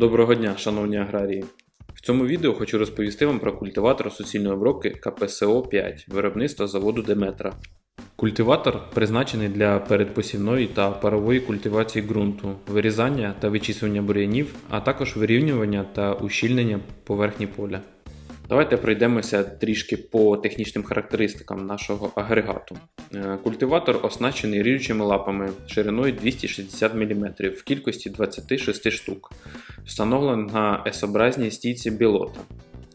Доброго дня, шановні аграрії! В цьому відео хочу розповісти вам про культиватор суцільної обробки КПСО 5 виробництва заводу Деметра. Культиватор призначений для передпосівної та парової культивації ґрунту, вирізання та вичислення бур'янів, а також вирівнювання та ущільнення поверхні поля. Давайте пройдемося трішки по технічним характеристикам нашого агрегату. Е, Культиватор оснащений ріжучими лапами шириною 260 мм в кількості 26 штук, встановлений на S-образній стійці білота.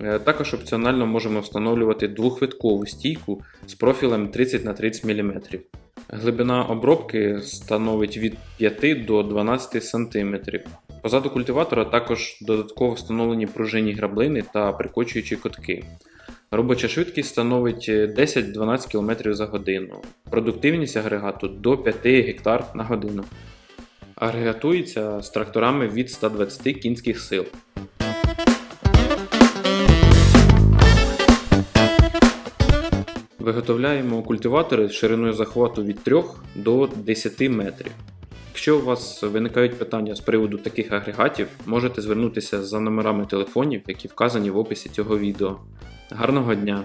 Е, Також опціонально можемо встановлювати двохвиткову стійку з профілем 30 на 30 мм. Глибина обробки становить від 5 до 12 см. Позаду культиватора також додатково встановлені пружинні граблини та прикочуючі котки. Робоча швидкість становить 10-12 км за годину. Продуктивність агрегату до 5 гектар на годину. Агрегатується з тракторами від 120 кінських сил. Виготовляємо культиватори з шириною захвату від 3 до 10 метрів. Якщо у вас виникають питання з приводу таких агрегатів, можете звернутися за номерами телефонів, які вказані в описі цього відео. Гарного дня!